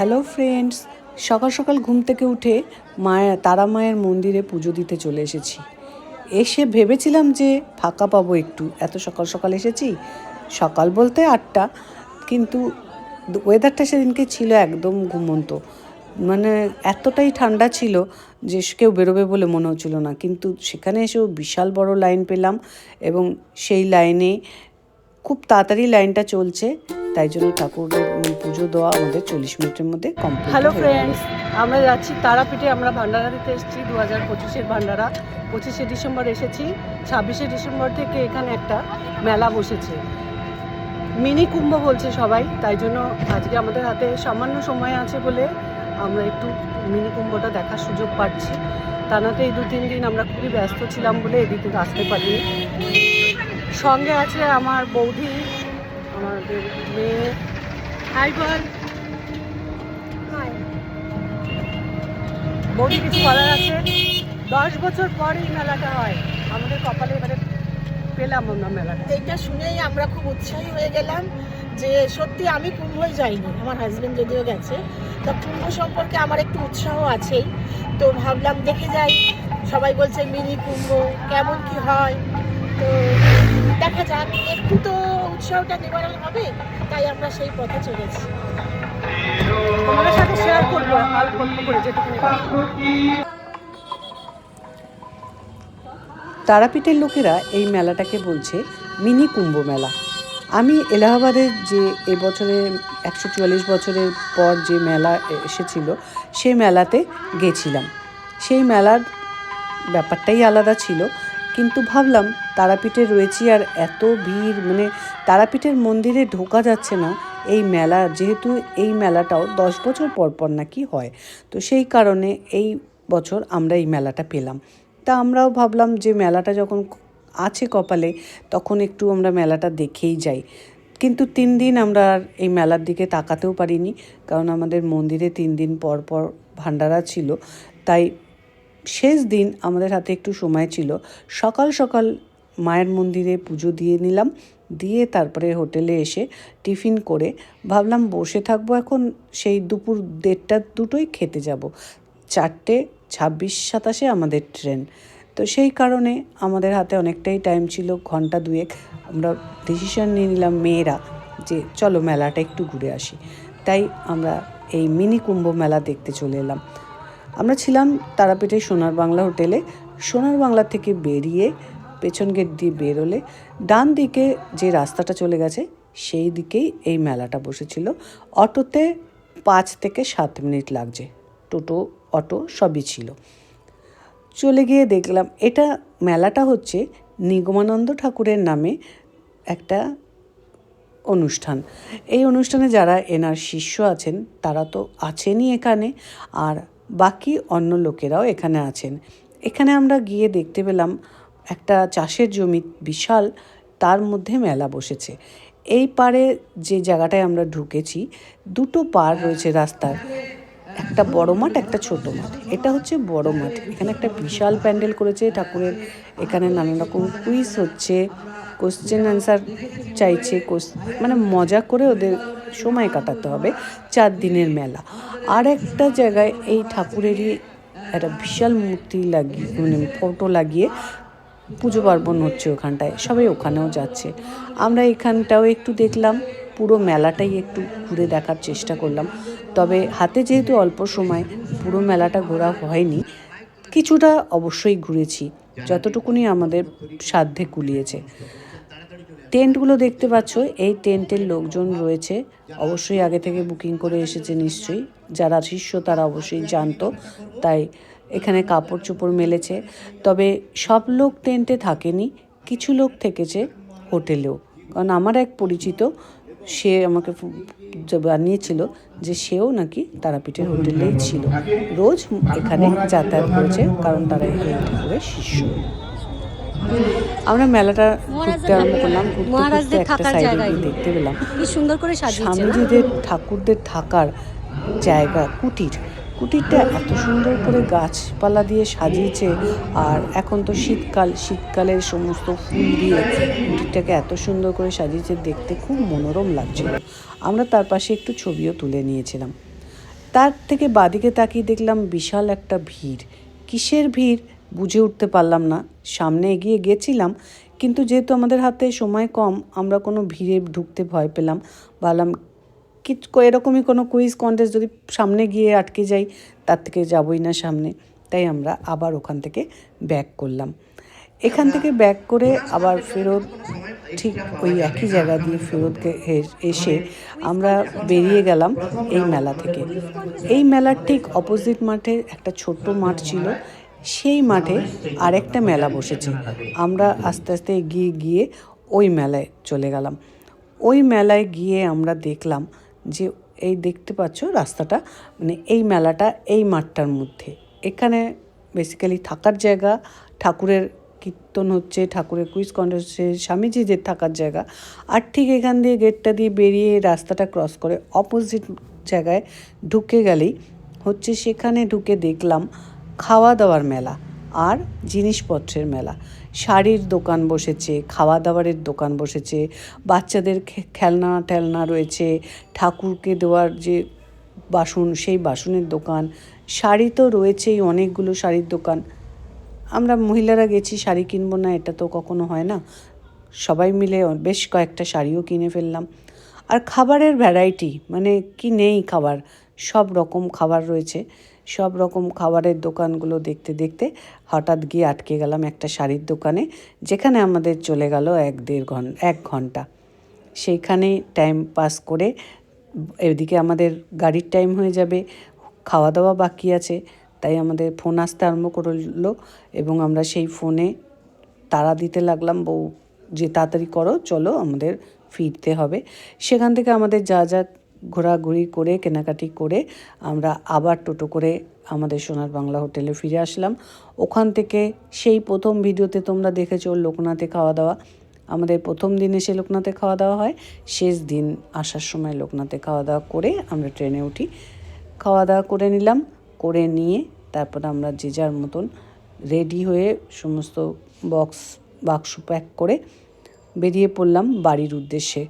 Hello friends সকাল সকাল ঘুম থেকে উঠে মায়ের, তারা মায়ের মন্দিরে পুজো দিতে চলে এসেছি। এসে ভেবেছিলাম যে ফাঁকা পাবো একটু। এত সকাল সকাল এসেছি, সকাল বলতে আটটা, কিন্তু ওয়েদারটা সেদিনকে ছিল একদম ঘুমন্ত। মানে এতটাই ঠান্ডা ছিল যে কেউ বেরোবে বলে মনে হচ্ছিল না। কিন্তু সেখানে এসেও বিশাল বড় লাইন পেলাম এবং সেই লাইনে খুব তাড়াতাড়ি লাইনটা চলছে তাই জন্য ঠাকুরের পুজো দেওয়া আমাদের চল্লিশ মিনিটের মধ্যে কমপ্লিট হ্যালো ফ্রেন্ডস আমরা যাচ্ছি তারাপীঠে আমরা ভান্ডারা দিতে এসেছি দু হাজার পঁচিশের ভান্ডারা। পঁচিশে ডিসেম্বর এসেছি ছাব্বিশে ডিসেম্বর থেকে এখানে একটা মেলা বসেছে। মিনি কুম্ভ বলছে সবাই তাই জন্য আজকে আমাদের হাতে সামান্য সময় আছে বলে আমরা একটু মিনি কুম্ভটা দেখার সুযোগ পাচ্ছি। তা নাতে এই দু তিন দিন আমরা খুবই ব্যস্ত ছিলাম বলে এদিকে আসতে পারিনি। সঙ্গে আছে আমার বৌদি আমাদের মেয়ে। হাই বল বৌদি কিছু বলার আছে? দশ বছর পর এই মেলাটা হয়। আমাদের কপালে এবারে পেলাম আমরা মেলাটা। এইটা শুনেই আমরা খুব উৎসাহী হয়ে গেলাম যে সত্যি আমি কুম্ভই যাইনি আমার হাজবেন্ড যদিও গেছে তা কুম্ভ সম্পর্কে আমার একটু উৎসাহ আছেই। তো ভাবলাম দেখে যাই সবাই বলছে মিনি কুম্ভ কেমন কি হয়? তো একটু তো উৎসাহটা হবে, তাই আমরা সেই পথে চলেছি। তোমাদের সাথে শেয়ার করব তারাপীঠের লোকেরা এই মেলাটাকে বলছে মিনি কুম্ভ মেলা। আমি এলাহাবাদের যে এবছরে একশো চুয়াল্লিশ বছরের পর যে মেলা এসেছিল সেই মেলাতে গেছিলাম। সেই মেলার ব্যাপারটাই আলাদা ছিল। কিন্তু ভাবলাম তারাপীঠে রয়েছি আর এত ভিড় মানে তারাপীঠের মন্দিরে ঢোকা যাচ্ছে না। এই মেলা, যেহেতু এই মেলাটাও দশ বছর পর পর নাকি হয়, তো সেই কারণে এই বছর আমরা এই মেলাটা পেলাম। তা আমরাও ভাবলাম যে মেলাটা যখন আছে কপালে, তখন একটু আমরা মেলাটা দেখেই যাই। কিন্তু তিন দিন আমরা আর এই মেলার দিকে তাকাতেও পারিনি, কারণ আমাদের মন্দিরে তিন দিন পর পর ভান্ডারা ছিল। তাই শেষ দিন আমাদের হাতে একটু সময় ছিল। সকাল সকাল মায়ের মন্দিরে পুজো দিয়ে নিলাম, দিয়ে তারপরে হোটেলে এসে টিফিন করে ভাবলাম বসে থাকব এখন, সেই দুপুর দেড়টা দুটোই খেতে যাব। চারটে ছাব্বিশ সাতাশে আমাদের ট্রেন। তো সেই কারণে আমাদের হাতে অনেকটাই টাইম ছিল, ঘণ্টা দুয়েক। আমরা ডিসিশন নিয়ে নিলাম মেয়েরা যে চলো মেলাটা একটু ঘুরে আসি। তাই আমরা এই মিনি কুম্ভ মেলা দেখতে চলে এলাম। আমরা ছিলাম তারাপীঠে সোনার বাংলা হোটেলে। সোনার বাংলা থেকে বেরিয়ে পেছন গেট দিয়ে বেরোলে ডান দিকে যে রাস্তাটা চলে গেছে, সেই দিকেই এই মেলাটা বসেছিল। অটোতে পাঁচ থেকে সাত মিনিট লাগছে। টোটো, অটো সবই ছিল। চলে গিয়ে দেখলাম, এটা মেলাটা হচ্ছে নিগমানন্দ ঠাকুরের নামে একটা অনুষ্ঠান। এই অনুষ্ঠানে যারা এনার শিষ্য আছেন, তারা তো আছেনই এখানে। আর বাকি অন্য লোকেরাও এখানে আছেন। এখানে আমরা গিয়ে দেখতে পেলাম একটা চাষের জমি বিশাল, তার মধ্যে মেলা বসেছে। এই পারে যে জায়গাটায় আমরা ঢুকেছি, দুটো পার রয়েছে রাস্তার। একটা বড় মাঠ, একটা ছোট মাঠ। এটা হচ্ছে বড় মাঠ। এখানে একটা বিশাল প্যান্ডেল করেছে, ঠাকুরের। এখানে নানান রকম কুইজ হচ্ছে কোশ্চেন অ্যান্সার চাইছে মানে মজা করে ওদের সময় কাটাতে হবে চার দিনের মেলা। আর একটা জায়গায় এই ঠাকুরেরই একটা বিশাল মূর্তি লাগিয়ে মানে ফটো লাগিয়ে পুজো পার্বণ হচ্ছে ওখানটায়। সবাই ওখানেও যাচ্ছে। আমরা এখানটাও একটু দেখলাম। পুরো মেলাটাই একটু ঘুরে দেখার চেষ্টা করলাম। তবে হাতে যেহেতু অল্প সময়, পুরো মেলাটা ঘোরা হয়নি, কিছুটা অবশ্যই ঘুরেছি, যতটুকুনি আমাদের সাধ্যে কুলিয়েছে। টেন্টগুলো দেখতে পাচ্ছ, এই টেন্টের লোকজন রয়েছে, অবশ্যই আগে থেকে বুকিং করে এসেছে নিশ্চয়ই, যারা শিষ্য তারা অবশ্যই জানতো, তাই এখানে কাপড় চোপড় মেলেছে, তবে সব লোক টেন্টে থাকেনি, কিছু লোক থেকেছে হোটেলেও। কারণ আমার এক পরিচিত সে আমাকে জানিয়েছিল যে বানিয়েছিল যে সেও নাকি তারাপীঠের হোটেলেই ছিল। রোজ এখানে যাতায়াত করেছে কারণ তারা এখানে শিষ্য। আমরা মেলাটা ঘুরতে আরম্ভ করলাম ঘুরতে একটা থাকার সাইডে গিয়ে দেখতে পেলাম। কি সুন্দর করে সাজিয়েছে। স্বামীজিদের ঠাকুরদের থাকার জায়গা কুটির। কুটিরটা এত সুন্দর করে গাছপালা দিয়ে সাজিয়েছে, আর এখন তো শীতকাল, শীতকালের সমস্ত ফুল দিয়ে কুটিরটাকে এত সুন্দর করে সাজিয়েছে, দেখতে খুব মনোরম লাগছিল আমরা তার পাশে একটু ছবিও তুলে নিয়েছিলাম। তার থেকে বাদিকে তাকিয়ে দেখলাম বিশাল একটা ভিড়। কিসের ভিড়? বুঝে উঠতে পারলাম না। সামনে এগিয়ে গেছিলাম, কিন্তু যেহেতু আমাদের হাতে সময় কম, আমরা কোনো ভিড়ে ঢুকতে ভয় পেলাম। ভাবলাম এরকমই কোনো কুইজ কন্টেস্ট যদি সামনে গিয়ে আটকে যাই, তার থেকে যাবই না সামনে। তাই আমরা আবার ওখান থেকে ব্যাক করলাম। এখান থেকে ব্যাক করে আবার ফেরত ঠিক ওই একই জায়গা দিয়ে ফেরত এসে আমরা বেরিয়ে গেলাম এই মেলা থেকে। এই মেলার ঠিক অপোজিট মাঠে একটা ছোট্ট মাঠ ছিল। সেই মাঠে আরেকটা মেলা বসেছে। আমরা আস্তে আস্তে এগিয়ে গিয়ে ওই মেলায় চলে গেলাম। ওই মেলায় গিয়ে আমরা দেখলাম যে এই দেখতে পাচ্ছ রাস্তাটা মানে এই মেলাটা এই মাঠটার মধ্যে। এখানে বেসিক্যালি থাকার জায়গা, ঠাকুরের কীর্তন হচ্ছে, ঠাকুরের কুইজ কন্টেস্ট স্বামীজিদের থাকার জায়গা। আর ঠিক এখান দিয়ে গেটটা দিয়ে বেরিয়ে রাস্তাটা ক্রস করে অপোজিট জায়গায় ঢুকে গেলেই হচ্ছে সেখানে ঢুকে দেখলাম খাওয়া দাওয়ার মেলা। আর জিনিসপত্রের মেলা। শাড়ির দোকান বসেছে খাওয়া দাওয়ারের দোকান বসেছে, বাচ্চাদের খেলনা টেলনা রয়েছে, ঠাকুরকে দেওয়ার যে বাসন, সেই বাসনের দোকান। শাড়ি তো রয়েছেই, অনেকগুলো শাড়ির দোকান। আমরা মহিলারা গেছি, শাড়ি কিনবো না, এটা তো কখনো হয় না। সবাই মিলে বেশ কয়েকটা শাড়িও কিনে ফেললাম। আর খাবারের ভ্যারাইটি মানে কি নেই খাবার? সব রকম খাবার রয়েছে। সব রকম খাবারের দোকানগুলো দেখতে দেখতে হঠাৎ গিয়ে আটকে গেলাম একটা শাড়ির দোকানে, যেখানে আমাদের চলে গেল এক দেড় ঘণ্টা এক ঘণ্টা। সেইখানে টাইম পাস করে এদিকে আমাদের গাড়ির টাইম হয়ে যাবে খাওয়া দাওয়া বাকি আছে, তাই আমাদের ফোন আসতে আরম্ভ করল এবং আমরা সেই ফোনে তাড়া দিতে লাগলাম, বউ, যে তাড়াতাড়ি করো, চলো আমাদের ফিরতে হবে। সেখান থেকে আমাদের যা যা ঘোরাঘুরি করে, কেনাকাটি করে আমরা আবার টোটো করে আমাদের সোনার বাংলা হোটেলে ফিরে আসলাম। ওখান থেকে সেই প্রথম ভিডিওতে তোমরা দেখেছ লোকনাথে খাওয়া দাওয়া। আমাদের প্রথম দিনে এসে লোকনাথে খাওয়া দাওয়া হয়। শেষ দিন আসার সময় লোকনাথে খাওয়া দাওয়া করে আমরা ট্রেনে উঠি। খাওয়া দাওয়া করে নিলাম, করে নিয়ে তারপর আমরা যে যার মতন রেডি হয়ে সমস্ত বক্স, বাক্স প্যাক করে বেরিয়ে পড়লাম বাড়ির উদ্দেশ্যে।